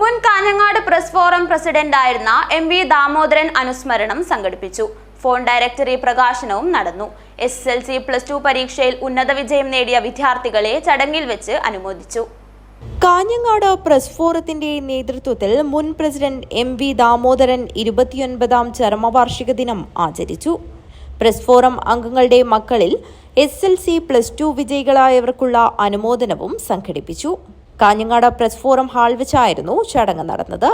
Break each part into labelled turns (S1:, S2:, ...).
S1: മുൻ Kanhangad press forum പ്രസിഡന്റായിരുന്ന M V Damodaran അനുസ്മരണം സംഘടിപ്പിച്ചു. ഫോൺ ഡയറക്ടറി പ്രകാശനവും നടന്നു. S L C plus two പരീക്ഷയിൽ ഉന്നത വിജയം നേടിയ വിദ്യാർത്ഥികളെ ചടങ്ങിൽ വെച്ച് അനുമോദിച്ചു.
S2: കാഞ്ഞങ്ങാട് പ്രസ് ഫോറത്തിന്റെ നേതൃത്വത്തിൽ മുൻ പ്രസിഡന്റ് എം വി ദാമോദരൻ ഇരുപത്തിയൊൻപതാം ചരമവാർഷിക ദിനം ആചരിച്ചു. പ്രസ് ഫോറം അംഗങ്ങളുടെ മക്കളിൽ S L C plus two വിജയികളായവർക്കുള്ള അനുമോദനവും സംഘടിപ്പിച്ചു. കാഞ്ഞങ്ങാട് പ്രസ് ഫോറം ഹാൾ വെച്ചായിരുന്നു ചടങ്ങ് നടന്നത്.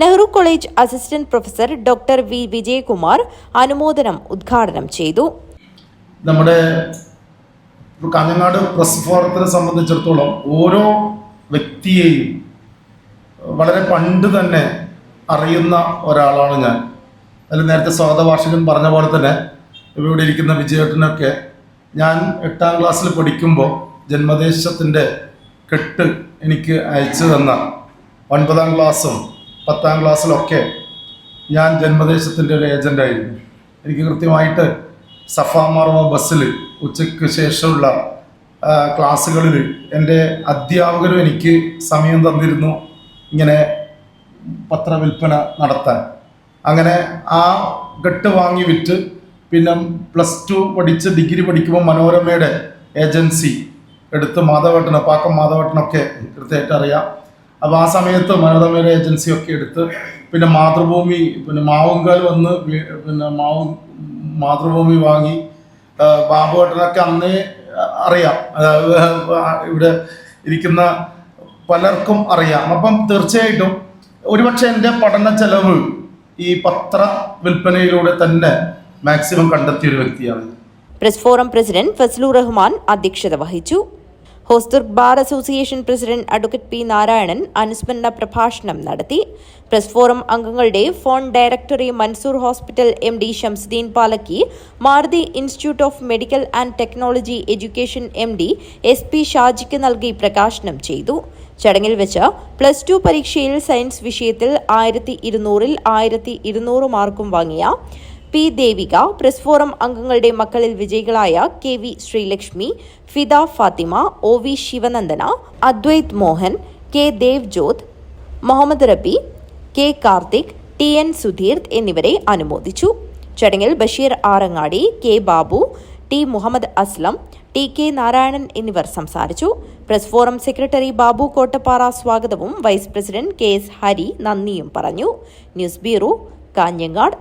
S2: Nehru college assistant professor doctor V Vijayakumar അനുമോദനം ഉദ്ഘാടനം ചെയ്തു.
S3: നമ്മുടെ കാഞ്ഞങ്ങാട് പ്രസ് ഫോറത്തിനെ സംബന്ധിച്ചിടത്തോളം ഓരോ വ്യക്തിയെയും വളരെ പണ്ട് തന്നെ അറിയുന്ന ഒരാളാണ് ഞാൻ. അതിൽ നേരത്തെ സ്വാതവാർഷികൻ പറഞ്ഞ പോലെ തന്നെ ഇവിടെ ഇരിക്കുന്ന വിജയേട്ടനൊക്കെ ഞാൻ എട്ടാം ക്ലാസ്സിൽ പഠിക്കുമ്പോൾ ജന്മദേശത്തിന്റെ കെട്ട് എനിക്ക് അയച്ചു തന്ന ഒൻപതാം ക്ലാസ്സും പത്താം ക്ലാസ്സിലൊക്കെ ഞാൻ ജന്മദേശത്തിന്റെ ഒരു ഏജന്റായിരുന്നു. എനിക്ക് കൃത്യമായിട്ട് സഫാമാർമ ബസ്സിൽ ഉച്ചയ്ക്ക് ശേഷമുള്ള ക്ലാസ്സുകളിൽ എന്റെ അധ്യാപകരും എനിക്ക് സമയം തന്നിരുന്നു ഇങ്ങനെ പത്രവിൽപ്പന നടത്താൻ. അങ്ങനെ ആ ഗട്ട് വാങ്ങി വിറ്റ് പിന്നെ പ്ലസ് ടു പഠിച്ച് ഡിഗ്രി പഠിക്കുമ്പോൾ മനോരമയുടെ ഏജൻസി എടുത്ത് മാധവേട്ടന് പാക്കം മാധവട്ടനൊക്കെ കൃത്യമായിട്ട് അറിയാം. അപ്പോൾ ആ സമയത്ത് മനോരമയുടെ ഏജൻസിയൊക്കെ എടുത്ത് പിന്നെ മാതൃഭൂമി പിന്നെ മാവുങ്കാൽ വന്ന് പിന്നെ മാവു മാതൃഭൂമി വാങ്ങി ബാബു ബാബുവേട്ടനൊക്കെ അന്നേ അറിയാം. ഇവിടെ ഇരിക്കുന്ന പലർക്കും അറിയാം. അപ്പം തീർച്ചയായിട്ടും ഒരുപക്ഷെ എന്റെ പഠന ചെലവ് ഈ പത്ര വിൽപ്പനയിലൂടെ തന്നെ മാക്സിമം കണ്ടെത്തിയ ഒരു വ്യക്തിയാണ്
S2: press forum president Fazlu Rahman അധ്യക്ഷത വഹിച്ചു. Hosdurg bar association president advocate P Narayanan അനുസ്മരണ പ്രഭാഷണം നടത്തി. പ്രസ് ഫോറം അംഗങ്ങളുടെ phone directory Mansoor hospital M D Shamsuddin Palakki Maruti institute of medical and technology education M D S P ഷാജിക്ക് നൽകി പ്രകാശനം ചെയ്തു. ചടങ്ങിൽ വെച്ച് പ്ലസ് ടു പരീക്ഷയിൽ സയൻസ് വിഷയത്തിൽ ആയിരത്തി ഇരുന്നൂറിൽ ആയിരത്തി ഇരുന്നൂറ് മാർക്കും വാങ്ങിയ പി ദേവിക പ്രസ് ഫോറം അംഗങ്ങളുടെ മക്കളിൽ വിജയികളായ K V Sreelakshmi Fida Fathima O V Sivanandana Advaith Mohan K Dev Jyoth Muhammed Rabi K Karthik T N Sudheer എന്നിവരെ അനുമോദിച്ചു. ചടങ്ങിൽ Basheer Arangadi K Babu T Muhammed Aslam T K Narayanan എന്നിവർ സംസാരിച്ചു. Press forum secretary Babu Kottappara സ്വാഗതവും vice president K S Hari നന്ദിയും പറഞ്ഞു. News bureau Kanhangad.